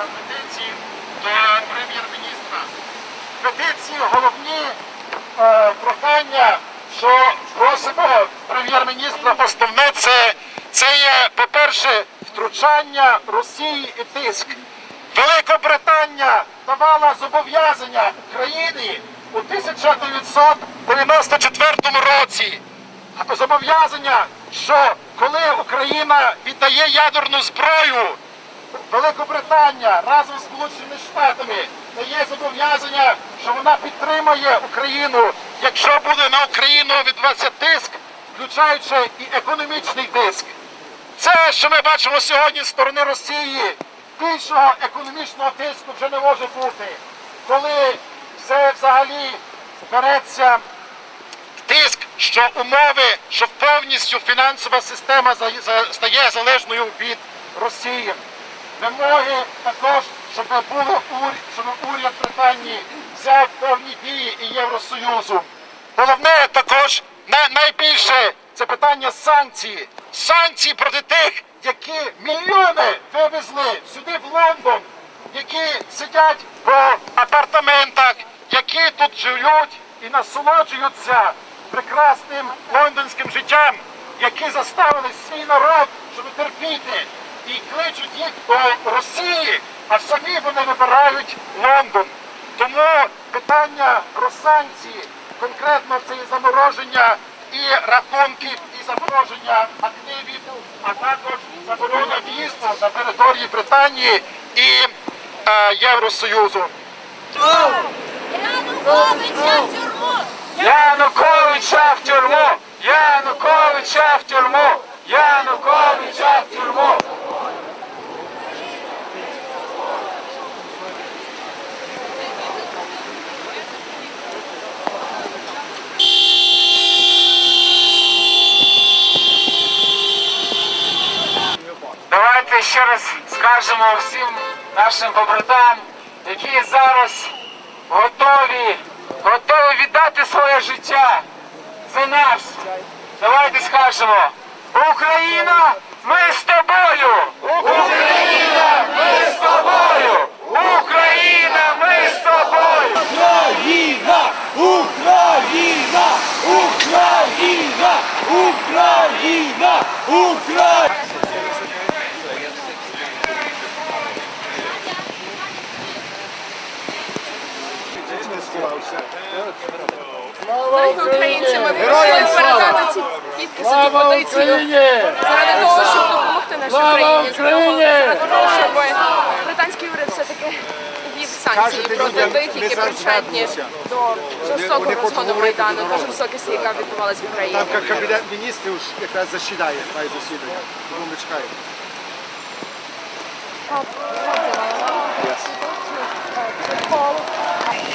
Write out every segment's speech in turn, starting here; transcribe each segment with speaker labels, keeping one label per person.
Speaker 1: петиції до прем'єр-міністра. Петиції головні е, прохання, що просимо прем'єр-міністра, основне це, це є, по-перше, втручання Росії і тиск. Великобританія давала зобов'язання країні у 1994 році. Зобов'язання, що коли Україна віддає ядерну зброю, Великобританія разом з Сполученими Штатами дає зобов'язання, що вона підтримає Україну, якщо буде на Україну відбуватися тиск, включаючи і економічний тиск. Це, що ми бачимо сьогодні з сторони Росії, більшого економічного тиску вже не може бути, коли все взагалі береться тиск, що умови, що повністю фінансова система стає залежною від Росії. Вимоги також, щоб було ур- щоб уряд Британії взяв певні дії і Євросоюзу. Головне також на- найбільше це питання санкцій. Санкції проти тих, які мільйони вивезли сюди в Лондон, які сидять по апартаментах, які тут живуть і насолоджуються прекрасним лондонським життям, які заставили свій народ, щоб терпіти, і кличуть їх до Росії, а самі вони вибирають Лондон. Тому питання про санкції, конкретно це і замороження і рахунків, і замороження активів, а також заборона в'їзду на території Британії і е, Євросоюзу.
Speaker 2: Януковича в тюрму!
Speaker 3: Януковича в тюрму! Януковича в тюрму! Януковича в тюрму! Давайте ще раз скажемо всім нашим побратам, які зараз готові, готові віддати своє життя за нас. Давайте скажемо. Україна, ми з тобою! Україна, ми з тобою! Україна, ми з тобою!
Speaker 4: Україна! Україна! Україна! Україна! Україна!
Speaker 5: Дорогі українці, ми прийшли передати ці підписи цю петицію заради того, щоб допомогти нашій країні, заради того, щоб британський уряд все-таки ввів санкції проти тих, які причетні до жорстокого розгону Майдану. та жорстокості, яка відбувалася в Україні.
Speaker 6: Там як кабінет міністрів якраз засідає, має засідання. Тому ми чекаємо.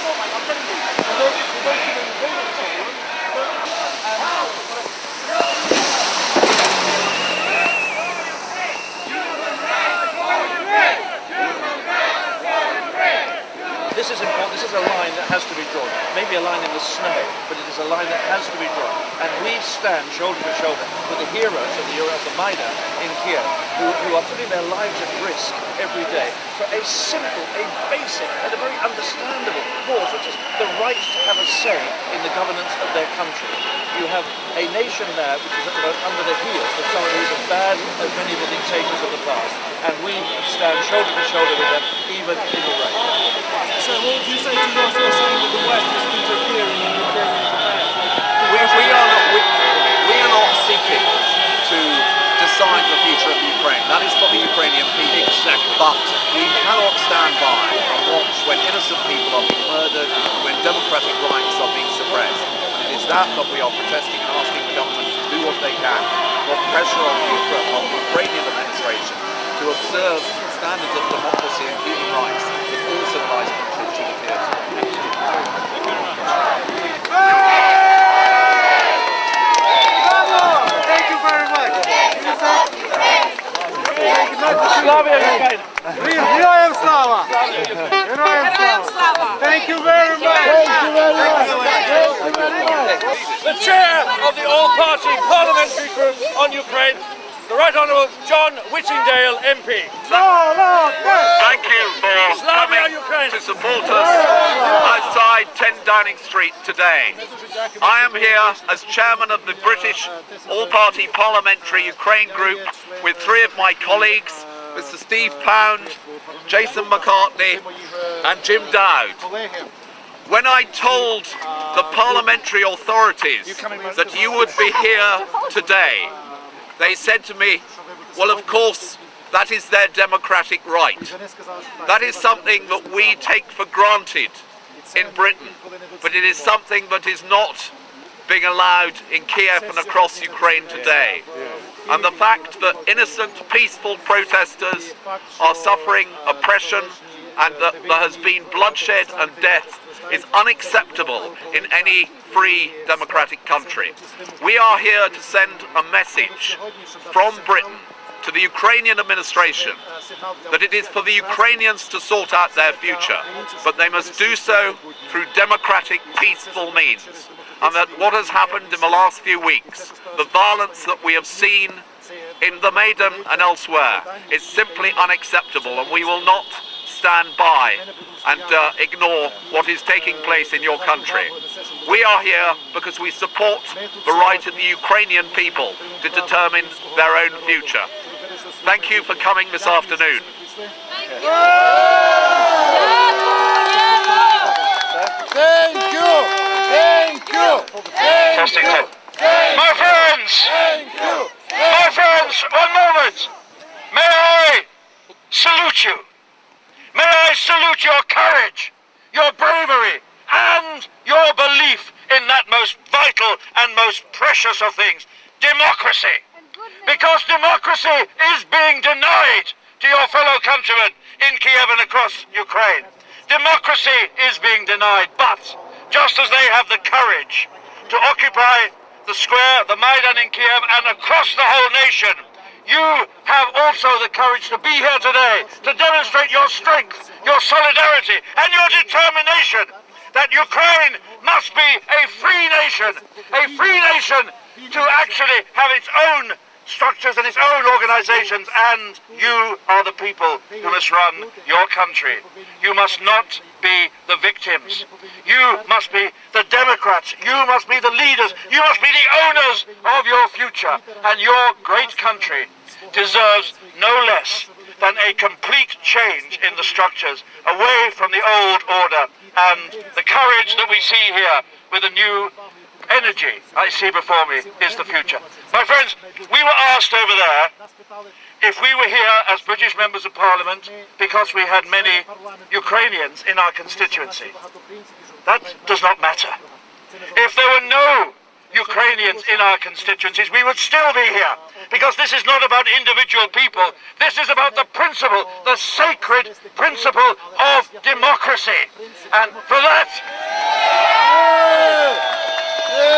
Speaker 7: 方が当たってるんで、ここ、ここ行ってくれ。Has to be drawn. Maybe a line in the snow, but it is a line that has to be drawn. And we stand shoulder to shoulder with the heroes of the Euro of the Maidan in Kiev, who, who are putting their lives at risk every day for a simple, a basic, and a very understandable cause, which is the right to have a say in the governance of their country. You have a nation there which is the under the heels of some of these as bad as many of the dictators of the past. And we stand shoulder to shoulder with them, even in the rain.
Speaker 4: So what would you say to those who are saying that the West is interfering in Ukrainian affairs?
Speaker 8: we, we, are not, we, we are not seeking to decide the future of Ukraine. That is for the Ukrainian people.
Speaker 7: Exactly.
Speaker 8: But we cannot stand by and watch when innocent people are being murdered, when democratic rights are being suppressed. And it is that that we are protesting and asking the government to do what they can, put pressure on the, on the Ukrainian administration to observe standards of democracy and human rights that all civilized countries should adhere to.
Speaker 6: Thank you very much. Героям слава! Героям слава! Thank you very much!
Speaker 7: The chair of the All Party Parliamentary Group on Ukraine, the Right Honourable John Whittingdale MP.
Speaker 8: Thank you for
Speaker 7: Slavia Ukraine!
Speaker 8: to support us outside 10 Downing Street today. I am here as chairman of the British All-Party Parliamentary Ukraine Group with three of my colleagues, Mr Steve Pound, Jason McCartney and Jim Dowd. When I told the parliamentary authorities that you would be here today, they said to me, well of course that is their democratic right. That is something that we take for granted in Britain, but it is something that is not being allowed in Kiev and across Ukraine today. And the fact that innocent, peaceful protesters are suffering oppression and that there has been bloodshed and death is unacceptable in any free democratic country. We are here to send a message from Britain to the Ukrainian administration that it is for the Ukrainians to sort out their future, but they must do so through democratic, peaceful means. And that what has happened in the last few weeks, the violence that we have seen in the Maidan and elsewhere, is simply unacceptable, and we will not stand by and uh, ignore what is taking place in your country. We are here because we support the right of the Ukrainian people to determine their own future. Thank you for coming this afternoon.
Speaker 1: Thank you! Thank you!
Speaker 3: Testing,
Speaker 1: My friends! My friends, one moment! May I salute you? May I salute your courage, your bravery, and your belief in that most vital and most precious of things, democracy. Because democracy is being denied to your fellow countrymen in Kiev and across Ukraine. Democracy is being denied, but just as they have the courage to occupy the square, the Maidan in Kiev, and across the whole nation, you have also the courage to be here today to demonstrate your strength, your solidarity, and your determination that Ukraine must be a free nation, a free nation to actually have its own structures and its own organizations, and you are the people who must run your country. You must not be the victims. You must be the Democrats. You must be the leaders. You must be the owners of your future. And your great country deserves no less than a complete change in the structures, away from the old order. And the courage that we see here with the new energy I see before me is the future. My friends, we were asked over there if we were here as British members of Parliament because we had many Ukrainians in our constituency. That does not matter. If there were no Ukrainians in our constituencies, we would still be here. Because this is not about individual people. This is about the principle, the sacred principle of democracy. And for that,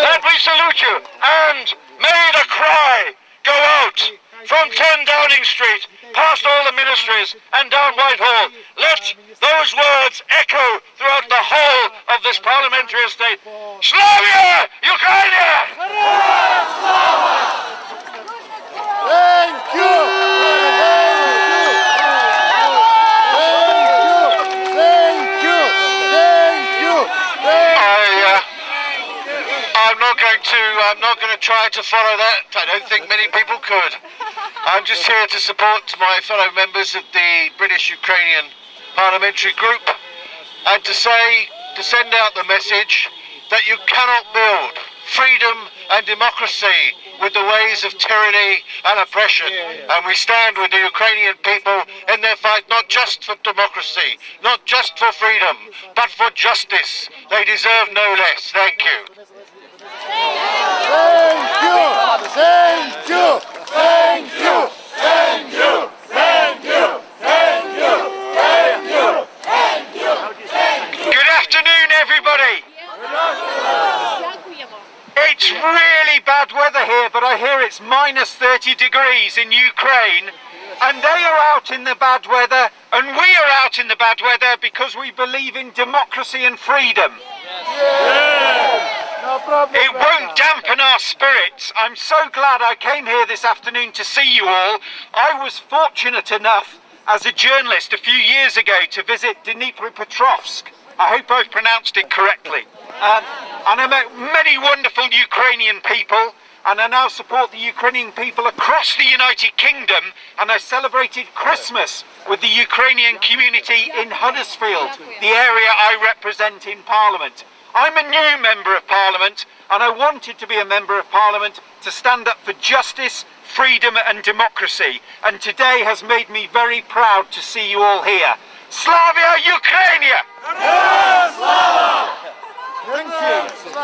Speaker 1: that we salute you. And may the cry go out from 10 Downing Street, past all the ministries, and down Whitehall. Let those words echo throughout the whole of this parliamentary estate. Slavia Ukraine! Thank you! Thank you! Thank you! I, uh, I'm not going to. I'm not going to try to follow that. I don't think many people could. I'm just here to support my fellow members of the British Ukrainian Parliamentary Group, and to say, to send out the message that you cannot build freedom and democracy with the ways of tyranny and oppression. And we stand with the Ukrainian people in their fight not just for democracy, not just for freedom, but for justice. They deserve no less. Thank you. Thank you! Thank you! Thank you! Thank you! Thank you! Thank
Speaker 6: minus 30 degrees in Ukraine, and they are out in the bad weather, and we are out in the bad weather because we believe in democracy and freedom.
Speaker 9: No.
Speaker 6: It won't dampen our spirits. I'm so glad I came here this afternoon to see you all. I was fortunate enough as a journalist a few years ago to visit Dnipropetrovsk. I hope I've pronounced it correctly. Um, and I met many wonderful Ukrainian people, and I now support the Ukrainian people across the United Kingdom. And I celebrated Christmas with the Ukrainian community in Huddersfield, the area I represent in Parliament. I'm a new member of Parliament and I wanted to be a member of Parliament to stand up for justice, freedom and democracy. And today has made me very proud to see you all here. Slavia Ukrainia! Thank you.